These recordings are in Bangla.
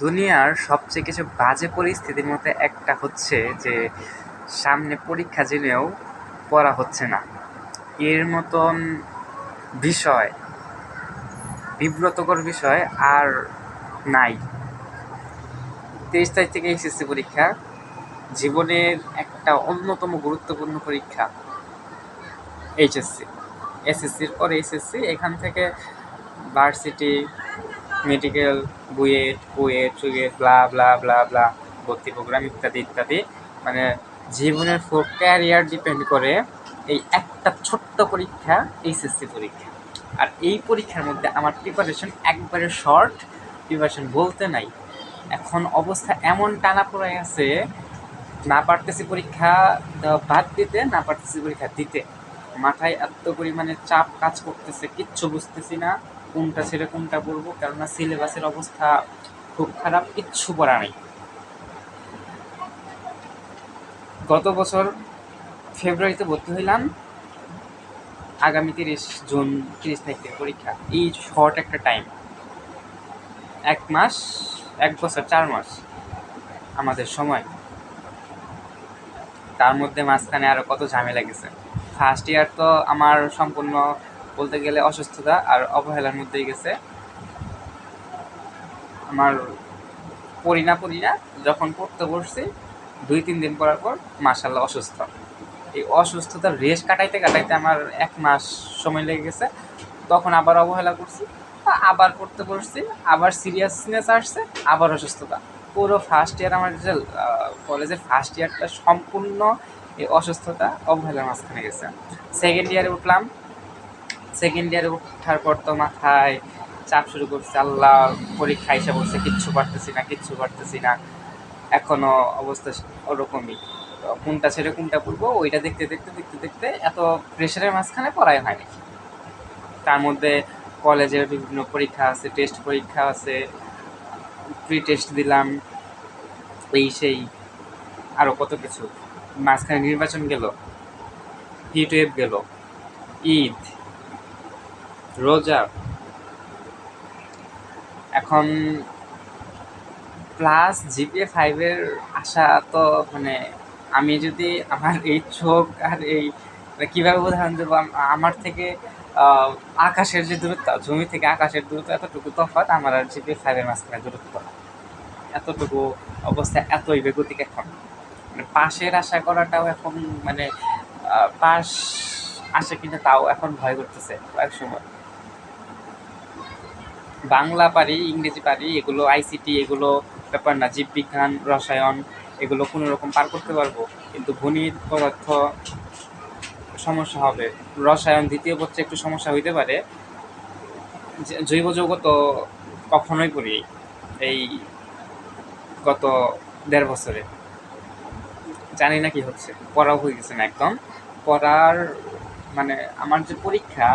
দুনিয়ার সবচেয়ে কিছু বাজে পরিস্থিতির মধ্যে একটা হচ্ছে যে, সামনে পরীক্ষা জেনেও পড়া হচ্ছে না। এর মতন বিষয়, বিব্রতকর বিষয় আর নাই। তেইশ তারিখ থেকে এসএসসি পরীক্ষা, জীবনের একটা অন্যতম গুরুত্বপূর্ণ পরীক্ষা, এইচএসসি। এসএসসির পর এইচএসসি এখান থেকে varsity medical BUET KUET CUET blah blah blah blah ভর্তি প্রোগ্রাম ইত্যাদি ইত্যাদি। মানে জীবনের ফোর ক্যারিয়ার ডিপেন্ড করে এই একটা ছোট্ট পরীক্ষা এইচএসসি পরীক্ষা। আর এই পরীক্ষার মধ্যে আমার প্রিপারেশন একবারে শর্ট প্রিপারেশন বলতে নাই। এখন অবস্থা এমন টানা পড়ে আছে, না পারতেছি পরীক্ষা বাদ দিতে, না পারতেছি পরীক্ষা দিতে। মাথায় এত পরিমাণে চাপ কাজ করতেছে, কিচ্ছু বুঝতেছি না কোনটা ছেড়ে কোনটা পড়ব, কেননা সিলেবাসের অবস্থা খুব খারাপ, কিচ্ছু পড়া নেই। গত বছর ফেব্রুয়ারিতে ভর্তি হইলাম, আগামী তিরিশ জুন, তিরিশ তারিখ পরীক্ষা, এই শর্ট একটা টাইম। এক মাস, এক বছর, চার মাস আমাদের সময়। তার মধ্যে মাঝখানে আরও কত ঝামেলা গেছে। ফার্স্ট ইয়ার তো আমার সম্পূর্ণ বলতে গেলে অসুস্থতা আর অবহেলার মধ্যেই গেছে। আমার পড়ি না পড়ি না, যখন পড়তে বসছি, দুই, তিন দিন পরার পর মার্শাল্লাহ অসুস্থ। এই অসুস্থতার রেশ কাটাইতে কাটাইতে আমার এক মাস সময় লেগে গেছে। তখন আবার অবহেলা করছি, আবার পড়তে বসছি, আবার সিরিয়াসনেস আসছে, আবার অসুস্থতা। পুরো ফার্স্ট ইয়ার আমার যে কলেজের ফার্স্ট ইয়ারটা সম্পূর্ণ এই অসুস্থতা অবহেলার মাঝখানে গেছে। সেকেন্ড ইয়ারে উঠলাম। সেকেন্ড ইয়ারে উঠার পর তো মাথায় চাপ শুরু করছে, আল্লাহ পরীক্ষা এসে বলছে, কিচ্ছু পারতেছি না, কিচ্ছু পারতেছি না। এখনও অবস্থা ওরকমই। কোনটা ছেড়ে কোনটা পড়ব, ওইটা দেখতে দেখতে দেখতে দেখতে এত প্রেশারের মাঝখানে পড়াই হয়নি। তার মধ্যে কলেজের বিভিন্ন পরীক্ষা আছে টেস্ট পরীক্ষা আছে প্রি টেস্ট দিলাম, এই সেই আরও কত কিছু। মাঝখানে নির্বাচন গেল হিট ওয়েভ গেল, ঈদ, রোজা। এখন প্লাস জিপিএ ফাইভের আশা তো মানে আমি যদি আমার এই চোখ আর এই মানে কীভাবে উদাহরণ দেবো? আমার থেকে আকাশের যে দূরত্ব, জমি থেকে আকাশের দূরত্ব এতটুকু তফাৎ, আমার আর জিপিএ ফাইভের মাঝখানে দূরত্ব এতটুকু অবস্থা এতই বেগতিক এখন। মানে পাশের আশা করাটাও এখন মানে পাশ আসে কিনা তাও এখন ভয় করতেছে কয়েক সময়। বাংলা পারি, ইংরেজি পারি, এগুলো আইসিটি, এগুলো ব্যাপার না, জীববিজ্ঞান, রসায়ন, এগুলো কোনো রকম পার করতে পারব। কিন্তু গণিত, পদার্থ সমস্যা হবে। রসায়ন দ্বিতীয় পক্ষে একটু সমস্যা হইতে পারে। জৈব যৌগ তো কখনোই পড়ি এই গত দেড় বছরে। জানি না কি হচ্ছে, পড়াও হয়ে গেছে না একদম। পড়ার মানে আমার যে পরীক্ষা,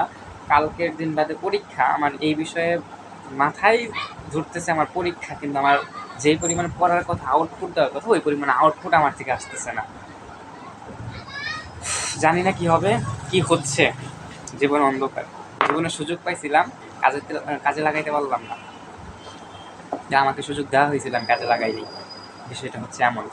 কালকের দিন বাদে পরীক্ষা, আমার এই বিষয়ে মাথায় ধরতেছে আমার পরীক্ষা, কিন্তু আমার যেই পরিমাণ পড়ার কথা আউটপুট দেওয়ার কথা, ওই পরিমাণে আউটপুট আমার থেকে আসতেছে না। জানি না কি হবে, কি হচ্ছে, জীবন অন্ধকার। জীবনে সুযোগ পাইছিলাম, কাজে কাজে লাগাইতে পারলাম না। আমাকে সুযোগ দেওয়া হয়েছিল, আমি কাজে লাগাইনি। বিষয়টা হচ্ছে এমন।